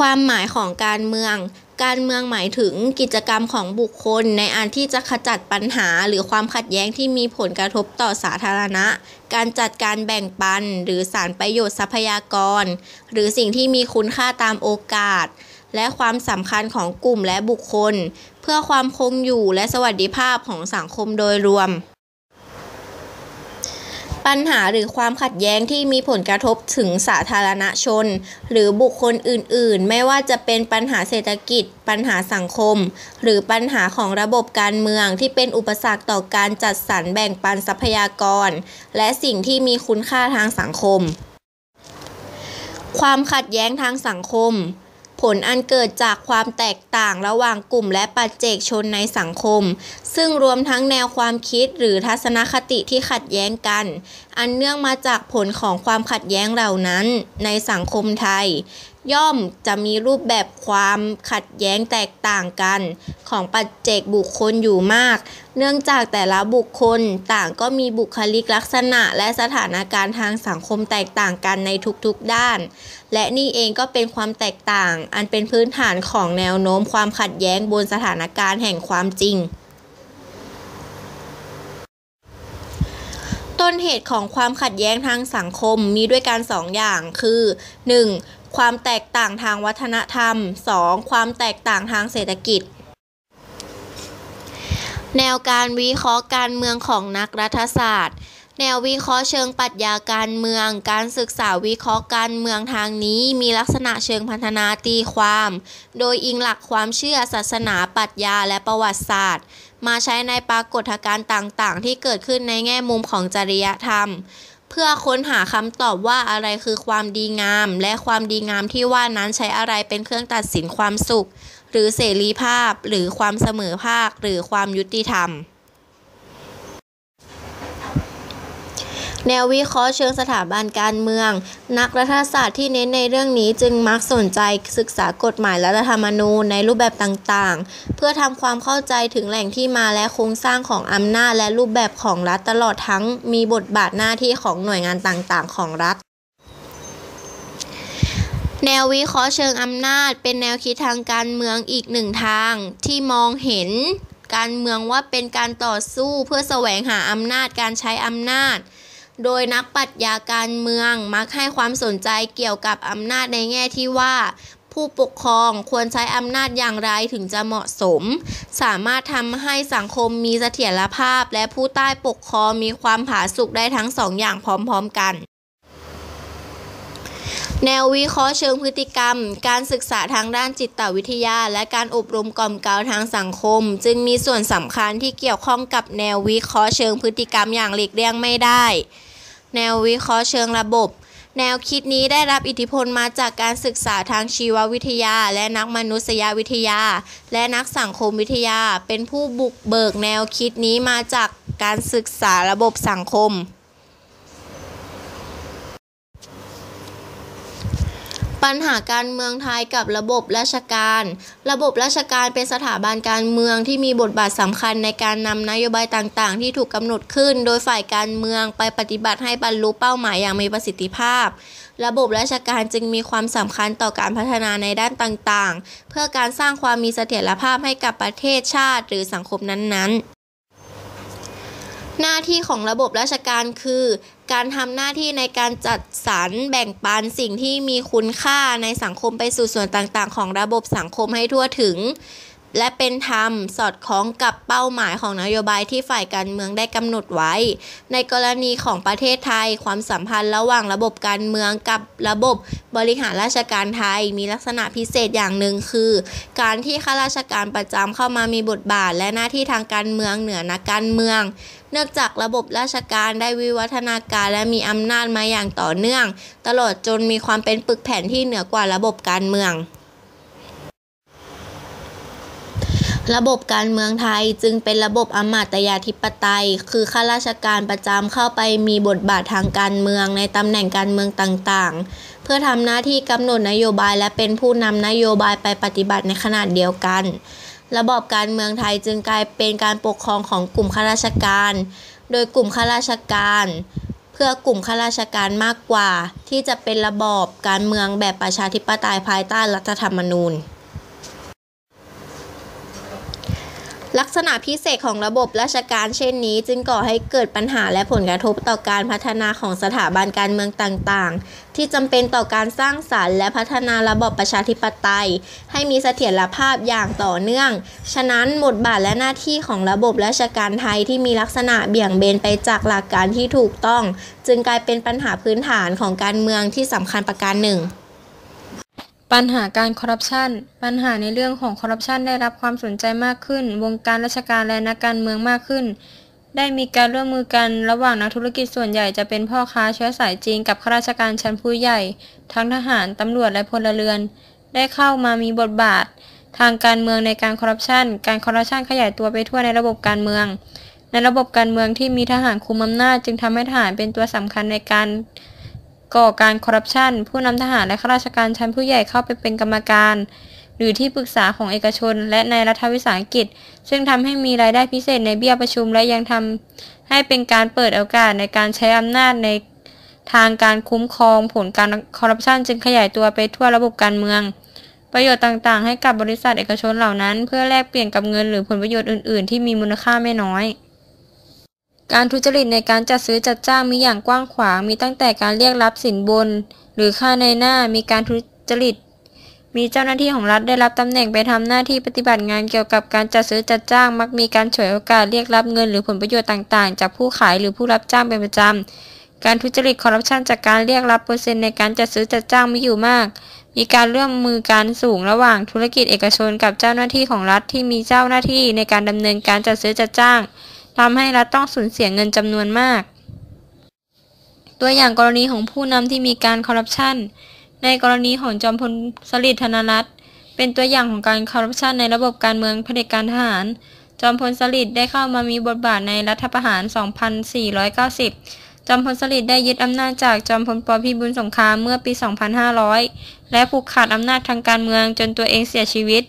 ความหมายของการเมือง การเมืองหมายถึงกิจกรรมของบุคคล ในอันที่จะขจัดปัญหาหรือความขัดแย้งที่มีผลกระทบต่อสาธารณะ การจัดการแบ่งปัน หรือสารประโยชน์ทรัพยากร หรือสิ่งที่มีคุณค่าตามโอกาส และความสำคัญของกลุ่มและบุคคล เพื่อความคงอยู่และสวัสดิภาพของสังคมโดยรวม ปัญหาหรือความขัดแย้งที่มีผลกระทบถึงสาธารณชน หรือบุคคลอื่น ๆ ไม่ว่าจะเป็นปัญหาเศรษฐกิจ ปัญหาสังคม หรือปัญหาของระบบการเมืองที่เป็นอุปสรรคต่อการจัดสรรแบ่งปันทรัพยากร และสิ่งที่มีคุณค่าทางสังคม ความขัดแย้งทางสังคม ผลอันเกิดจากความแตกต่างระหว่างกลุ่มและปัจเจกชนในสังคม ซึ่งรวมทั้งแนวความคิดหรือทัศนคติที่ขัดแย้งกัน อันเนื่องมาจากผลของความขัดแย้งเหล่านั้น ในสังคมไทย ย่อมจะมีรูปแบบความขัดแย้งแตกต่างกัน ของปัจเจกบุคคลอยู่มาก เนื่องจากแต่ละบุคคลต่างก็มีบุคลิกลักษณะและสถานการณ์ทางสังคมแตกต่างกันในทุกๆด้าน และนี่เองก็เป็นความแตกต่าง อันเป็นพื้นฐานของแนวโน้มความขัดแย้งบนสถานการณ์แห่งความจริงต้นเหตุของความขัดแย้งทางสังคมมีด้วยกันสองอย่างคือ 1. ความแตกต่างทางวัฒนธรรม 2. ความแตกต่างทางเศรษฐกิจ แนวการวิเคราะห์การเมืองของนักรัฐศาสตร์ แนววิเคราะห์เชิงปรัชญาการเมือง การศึกษาวิเคราะห์การเมืองทางนี้มีลักษณะเชิงพัฒนาตีความ โดยอิงหลักความเชื่อศาสนาปรัชญาและประวัติศาสตร์ มาใช้ในปรากฏการณ์ต่างๆ ที่เกิดขึ้นในแง่มุมของจริยธรรม เพื่อค้นหาคำตอบว่าอะไรคือความดีงาม และความดีงามที่ว่านั้นใช้อะไรเป็นเครื่องตัดสินความสุข หรือเสรีภาพ หรือความเสมอภาค หรือความยุติธรรม แนววิเคราะห์เชิงสถาบันการเมือง นักรัฐศาสตร์ที่เน้นในเรื่องนี้จึงมักสนใจศึกษากฎหมายรัฐธรรมนูญในรูปแบบต่างๆ เพื่อทำความเข้าใจถึงแหล่งที่มาและโครงสร้างของอำนาจและรูปแบบของรัฐตลอดทั้งมีบทบาทหน้าที่ของหน่วยงานต่างๆ ของรัฐแนววิเคราะห์เชิงอำนาจ เป็นแนวคิดทางการเมืองอีกหนึ่งทาง ที่มองเห็นการเมืองว่าเป็นการต่อสู้เพื่อแสวงหาอำนาจการใช้อำนาจ โดยนักปรัชญาการเมืองมักให้ความสนใจเกี่ยวกับอำนาจในแง่ที่ว่า ผู้ปกครองควรใช้อำนาจอย่างไรถึงจะเหมาะสม สามารถทำให้สังคมมีเสถียรภาพ และผู้ใต้ปกครองมีความผาสุกได้ทั้งสองอย่างพร้อม ๆ กันแนววิเคราะห์เชิงพฤติกรรม การศึกษาทางด้านจิตวิทยา และการอบรมกล่อมเกลาทางสังคม จึงมีส่วนสำคัญที่เกี่ยวข้องกับแนววิเคราะห์เชิงพฤติกรรมอย่างหลีกเลี่ยงไม่ได้ แนววิเคราะห์เชิงระบบ แนวคิดนี้ได้รับอิทธิพลมาจากการศึกษาทางชีววิทยา และนักมนุษยวิทยา และนักสังคมวิทยา เป็นผู้บุกเบิกแนวคิดนี้มาจากการศึกษาระบบสังคม ปัญหาการเมืองไทยกับระบบราชการ ระบบราชการเป็นสถาบันการเมืองที่มีบทบาทสำคัญในการนำนโยบายต่างๆ ที่ถูกกำหนดขึ้น โดยฝ่ายการเมืองไปปฏิบัติให้บรรลุเป้าหมายอย่างมีประสิทธิภาพ ระบบราชการจึงมีความสำคัญต่อการพัฒนาในด้านต่างๆ เพื่อการสร้างความมีเสถียรภาพให้กับประเทศชาติ หรือสังคมนั้นๆ หน้าที่ของระบบราชการคือ การทำหน้าที่ในการจัดสรรแบ่งปันสิ่งที่มีคุณค่าในสังคมไปสู่ส่วนต่างๆ ของระบบสังคมให้ทั่วถึง และเป็นธรรมสอดคล้องกับเป้าหมายของนโยบายที่ฝ่ายการเมืองได้กำหนดไว้ ในกรณีของประเทศไทย ความสัมพันธ์ระหว่างระบบการเมืองกับระบบบริหารราชการไทย มีลักษณะพิเศษอย่างหนึ่งคือ การที่ข้าราชการประจำเข้ามามีบทบาท และหน้าที่ทางการเมืองเหนือนักการเมือง เนื่องจากระบบราชการได้วิวัฒนาการและมีอำนาจมาอย่างต่อเนื่อง ตลอดจนมีความเป็นปึกแผ่นที่เหนือกว่าระบบการเมือง ระบบการเมืองไทยจึงเป็นระบบอมาตยาธิปไตย คือข้าราชการประจำเข้าไปมีบทบาททางการเมืองในตำแหน่งการเมืองต่างๆ เพื่อทำหน้าที่กำหนดนโยบายและเป็นผู้นำนโยบายไปปฏิบัติในขนาดเดียวกัน ระบบการเมืองไทยจึงกลายเป็นการปกครองของกลุ่มข้าราชการ โดยกลุ่มข้าราชการพพื่อกลุ่มข้าราชการมากกว่า ที่จะเป็นระบอบการเมืองแบบประชาธิปไตยภายใต้รัฐธรรมนูญ ลักษณะพิเศษของระบบราชการเช่นนี้ จึงก่อให้เกิดปัญหาและผลกระทบต่อการพัฒนาของสถาบันการเมืองต่างๆ ที่จำเป็นต่อการสร้างสารรค์และพัฒนาระบบประชาธิปไตย ให้มีเสถียรภาพอย่างต่อเนื่อง ฉะนั้นบทบาทและหน้าที่ของระบบราชการไทยที่มีลักษณะเบี่ยงเบนไปจากหลักการที่ถูกต้อง จึงกลายเป็นปัญหาพื้นฐานของการเมืองที่สำคัญประการหนึ่ง ปัญหาการคอร์รัปชัน ปัญหาในเรื่องของคอร์รัปชันได้รับความสนใจมากขึ้น วงการราชการและนักการเมืองมากขึ้น ได้มีการร่วมมือกันระหว่างนักธุรกิจส่วนใหญ่จะเป็นพ่อค้าเชื้อสายจีนกับข้าราชการชั้นผู้ใหญ่ ทั้งทหาร ตำรวจและพลเรือน ได้เข้ามามีบทบาท ทางการเมืองในการคอร์รัปชัน การคอร์รัปชันขยายตัวไปทั่วในระบบการเมือง ในระบบการเมืองที่มีทหารคุมอำนาจจึงทำให้ทหารเป็นตัวสำคัญในการ ก่อการคอร์รัปชันผู้นำทหารและข้าราชการชั้นผู้ใหญ่เข้าไปเป็นกรรมการ หรือที่ปรึกษาของเอกชน และในรัฐวิสาหกิจ ซึ่งทำให้มีรายได้พิเศษในเบี้ยประชุม และยังทำให้เป็นการเปิดโอกาสในการใช้อำนาจในทางการคุ้มครองผลการคอร์รัปชันจึงขยายตัวไปทั่วระบบการเมือง ประโยชน์ต่างๆ ให้กับบริษัทเอกชนเหล่านั้น เพื่อแลกเปลี่ยนกับเงินหรือผลประโยชน์อื่น ๆ ที่มีมูลค่าไม่น้อย การทุจริตในการจัดซื้อจัดจ้างมีอย่างกว้างขวาง มีตั้งแต่การเรียกรับสินบน หรือค่าในหน้า มีการทุจริต มีเจ้าหน้าที่ของรัฐได้รับตำแหน่งไปทำหน้าที่ปฏิบัติงานเกี่ยวกับการจัดซื้อจัดจ้าง มักมีการฉวยโอกาสเรียกรับเงิน หรือผลประโยชน์ต่างๆ จากผู้ขายหรือผู้รับจ้างเป็นประจำการทุจริตคอร์รัปชันจากการเรียกรับเปอร์เซ็นต์ในการจัดซื้อจัดจ้างมีอยู่มาก มีการร่วมมือการสูงระหว่างธุรกิจเอกชนกับเจ้าหน้าที่ของรัฐที่มีเจ้าหน้าที่ในการดำเนินการจัดซื้อจัดจ้าง ทำให้รัฐต้องสูญเสียเงินจำนวนมาก ตัวอย่างกรณีของผู้นำที่มีการคอร์รัปชันในกรณีของจอมพลสฤษดิ์ธนรัตน์เป็นตัวอย่างของการคอร์รัปชันในระบบการเมืองเผด็จการทหาร จอมพลสฤษดิ์ได้เข้ามามีบทบาทในรัฐประหาร 2490 จอมพลสฤษดิ์ได้ยึดอำนาจจากจอมพลปพิบูลสงครามเมื่อปี 2500 และผูกขาดอำนาจทางการเมืองจนตัวเองเสียชีวิต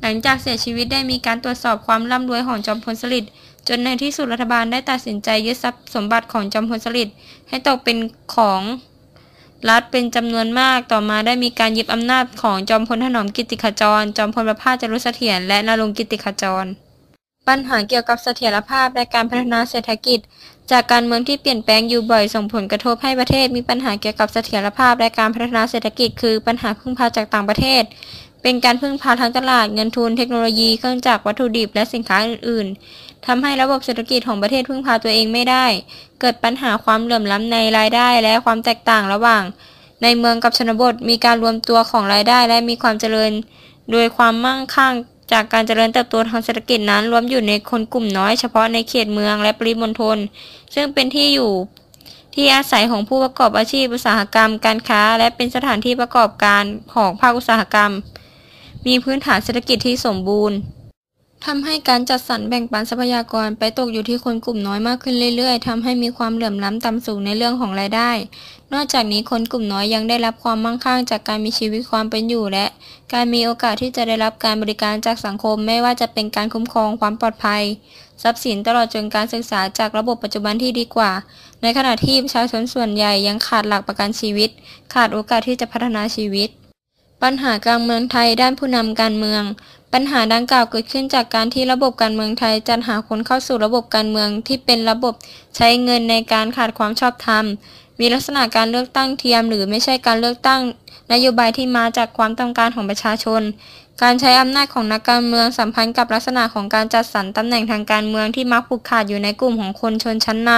หลังจากเสียชีวิตได้มีการตรวจสอบความร่ำรวยของจอมพลสฤษดิ์ จนในที่สุดรัฐบาลได้ตัดสินใจยึดทรัพย์สมบัติของจอมพลสฤษดิ์ให้ตกเป็นของรัฐเป็นจำนวนมาก ต่อมาได้มีการยึดอำนาจของจอมพลถนอมกิติขจร จอมพลประภาสจรุเสถียร และนรงกิติขจร ปัญหาเกี่ยวกับเสถียรภาพและการพัฒนาเศรษฐกิจ จากการเมืองที่เปลี่ยนแปลงอยู่บ่อยส่งผลกระทบให้ประเทศ มีปัญหาเกี่ยวกับเสถียรภาพและการพัฒนาเศรษฐกิจ คือปัญหาพึ่งพาจากต่างประเทศ เป็นการพึ่งพาทางตลาดเงินทุนเทคโนโลยีเครื่องจักรวัตถุดิบและสินค้าอื่น ทำให้ระบบเศรษฐกิจของประเทศพึ่งพาตัวเองไม่ได้ เกิดปัญหาความเหลื่อมล้ำในรายได้และความแตกต่างระหว่าง ในเมืองกับชนบทมีการรวมตัวของรายได้และมีความเจริญ โดยความมั่งคั่งจากการเจริญเติบโตทางเศรษฐกิจนั้น รวมอยู่ในคนกลุ่มน้อยเฉพาะในเขตเมืองและปริมณฑลซึ่งเป็นที่อยู่ที่อาศัยของผู้ประกอบอาชีพอุตสาหกรรม การค้า และเป็นสถานที่ประกอบการของภาคอุตสาหกรรม มีพื้นฐานเศรษฐกิจที่สมบูรณ์ ทำให้การจัดสรรแบ่งปันทรัพยากรไปตกอยู่ที่คนกลุ่มน้อยมากขึ้นเรื่อยๆ ทำให้มีความเหลื่อมล้ำต่ำสูงในเรื่องของรายได้ นอกจากนี้คนกลุ่มน้อยยังได้รับความมั่งคั่งจากการมีชีวิตความเป็นอยู่และ การมีโอกาสที่จะได้รับการบริการจากสังคมไม่ว่าจะเป็นการคุ้มครองความปลอดภัย ทรัพย์สินตลอดจนการศึกษาจากระบบปัจจุบันที่ดีกว่า ในขณะที่ประชาชนส่วนใหญ่ยังขาดหลักประกันชีวิต ขาดโอกาสที่จะพัฒนาชีวิต ปัญหาการเมืองไทยด้านผู้นำการเมือง ปัญหาดังกล่าวเกิดขึ้นจากการที่ระบบการเมืองไทยจัดหาคนเข้าสู่ระบบการเมืองที่เป็นระบบใช้เงินในการขาดความชอบธรรม มีลักษณะการเลือกตั้งเทียม หรือไม่ใช่การเลือกตั้ง นโยบายที่มาจากความต้องการของประชาชน การใช้อำนาจของนักการเมืองสัมพันธ์กับลักษณะของการจัดสรรตำแหน่งทางการเมืองที่มักผูกขาดอยู่ในกลุ่มของคนชนชั้นน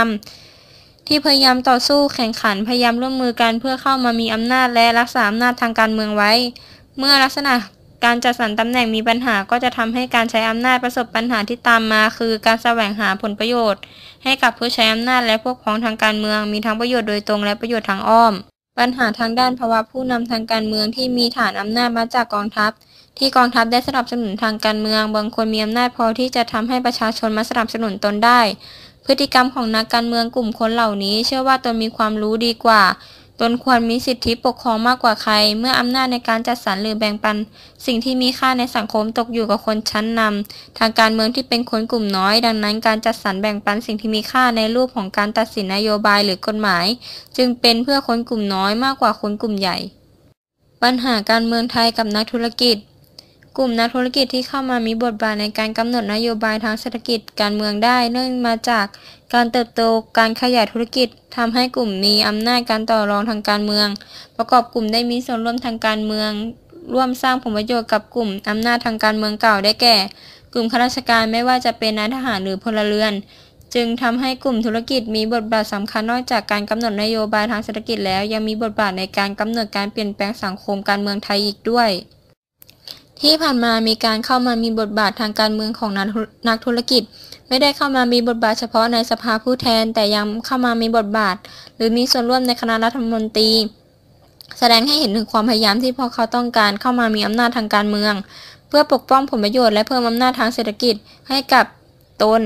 ำที่พยายามต่อสู้แข่งขันพยายามร่วมมือกันเพื่อเข้ามามีอำนาจและรักษาอำนาจทางการเมืองไว้ เมื่อลักษณะ การจัดสรรตำแหน่งมีปัญหาก็จะทำให้การใช้อำนาจประสบปัญหาที่ตามมา คือการแสวงหาผลประโยชน์ ให้กับผู้ใช้อำนาจและพวกพ้องทางการเมือง มีทั้งประโยชน์โดยตรงและประโยชน์ทางอ้อม ปัญหาทางด้านภาวะผู้นำทางการเมืองที่มีฐานอำนาจมาจากกองทัพ ที่กองทัพได้สนับสนุนทางการเมือง บางคนมีอำนาจพอที่จะทำให้ประชาชนมาสนับสนุนตนได้ พฤติกรรมของนักการเมืองกลุ่มคนเหล่านี้ เชื่อว่าตนมีความรู้ดีกว่า ตนควรมีสิทธิปกครองมากกว่าใคร เมื่ออำนาจในการจัดสรรหรือแบ่งปัน สิ่งที่มีค่าในสังคมตกอยู่กับคนชั้นนำทางการเมืองที่เป็นคนกลุ่มน้อย ดังนั้นการจัดสรรแบ่งปันสิ่งที่มีค่าในรูปของการตัดสินนโยบายหรือกฎหมาย จึงเป็นเพื่อคนกลุ่มน้อยมากกว่าคนกลุ่มใหญ่ ปัญหาการเมืองไทยกับนักธุรกิจ กลุ่มนักธุรกิจที่เข้ามามีบทบาทในการกำหนดนโยบายทางเศรษฐกิจการเมืองได้ เนื่องมาจากการเติบโตการขยายธุรกิจทำให้กลุ่มมีอำนาจการต่อรองทางการเมือง ประกอบกลุ่มได้มีส่วนร่วมทางการเมือง ร่วมสร้างผลประโยชน์กับกลุ่มอำนาจทางการเมืองเก่าได้แก่ กลุ่มข้าราชการไม่ว่าจะเป็นนายทหารหรือพลเรือน จึงทำให้กลุ่มธุรกิจมีบทบาทสำคัญนอกจากการกำหนดนโยบายทางเศรษฐกิจแล้วยังมีบทบาทในการกำหนดการเปลี่ยนแปลงสังคมการเมืองไทยอีกด้วย ที่ผ่านมามีการเข้ามามีบทบาททางการเมืองของนักธุรกิจ ไม่ได้เข้ามามีบทบาทเฉพาะในสภาผู้แทน แต่ยังเข้ามามีบทบาท หรือมีส่วนร่วมในคณะรัฐมนตรี แสดงให้เห็นถึงความพยายามที่พวกเขาต้องการเข้ามามีอำนาจทางการเมือง เพื่อปกป้องผลประโยชน์และเพิ่มอำนาจทางเศรษฐกิจให้กับตน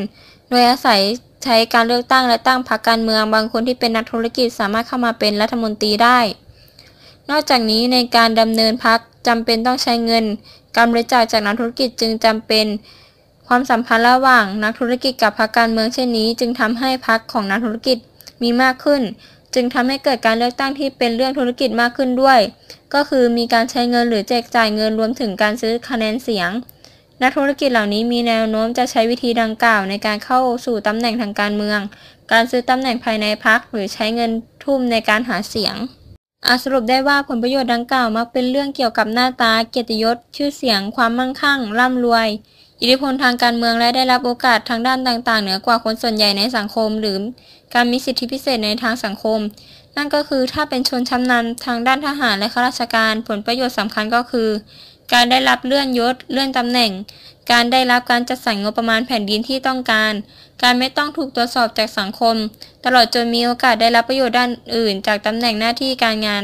โดยอาศัยใช้การเลือกตั้งและตั้งพรรคการเมืองบางคนที่เป็นนักธุรกิจสามารถเข้ามาเป็นรัฐมนตรีได้ นอกจากนี้ในการดำเนินพรรคจำเป็นต้องใช้เงิน การบริจาคจากนักธุรกิจจึงจำเป็น ความสัมพันธ์ระหว่างนักธุรกิจกับพรรคการเมืองเช่นนี้ จึงทำให้พรรคของนักธุรกิจมีมากขึ้น จึงทำให้เกิดการเลือกตั้งที่เป็นเรื่องธุรกิจมากขึ้นด้วย ก็คือมีการใช้เงินหรือแจกจ่ายเงินรวมถึงการซื้อคะแนนเสียง นักธุรกิจเหล่านี้มีแนวโน้มจะใช้วิธีดังกล่าว ในการเข้าสู่ตำแหน่งทางการเมือง การซื้อตำแหน่งภายในพรรคหรือใช้เงินทุ่มในการหาเสียง อาสรุปได้ว่าผลประโยชน์ดังกล่าวมักเป็นเรื่องเกี่ยวกับหน้าตา เกียรติยศ ชื่อเสียง ความมั่งคั่ง ร่ำรวย อิทธิพลทางการเมืองและได้รับโอกาสทางด้านต่างๆ เหนือกว่าคนส่วนใหญ่ในสังคม หรือการมีสิทธิพิเศษในทางสังคม นั่นก็คือถ้าเป็นชนชั้นนำทางด้านทหารและข้าราชการ ผลประโยชน์สำคัญก็คือ การได้รับเลื่อนยศ เลื่อนตำแหน่ง การได้รับการจัดสรรงบประมาณแผ่นดินที่ต้องการ การไม่ต้องถูกตรวจสอบจากสังคม ตลอดจนมีโอกาสได้รับประโยชน์ด้านอื่น จากตำแหน่งหน้าที่การงาน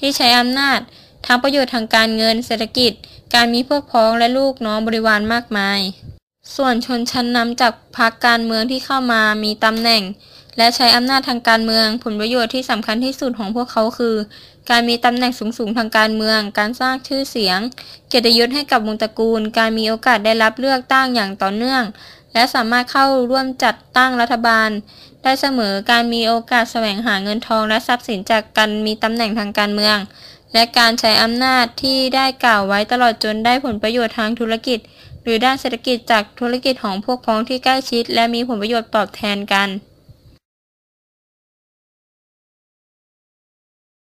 ที่ใช้อำนาจ ทั้งประโยชน์ทางการเงินเศรษฐกิจ การมีพวกพ้องและลูกน้องบริวารมากมาย ส่วนชนชั้นนำจากพรรคการเมืองที่เข้ามามีตำแหน่ง และใช้อำนาจทางการเมืองผลประโยชน์ที่สำคัญที่สุดของพวกเขาคือ การมีตำแหน่งสูงๆทางการเมือง การสร้างชื่อเสียง เกียรติยศให้กับวงตระกูล การมีโอกาสได้รับเลือกตั้งอย่างต่อเนื่อง และสามารถเข้าร่วมจัดตั้งรัฐบาล ได้เสมอการมีโอกาสแสวงหาเงินทองและทรัพย์สินจากการมีตำแหน่งทางการเมือง และการใช้อำนาจที่ได้กล่าวไว้ตลอดจนได้ผลประโยชน์ทางธุรกิจ หรือด้านเศรษฐกิจจากธุรกิจของพวกพ้องที่ใกล้ชิด และมีผลประโยชน์ตอบแทนกัน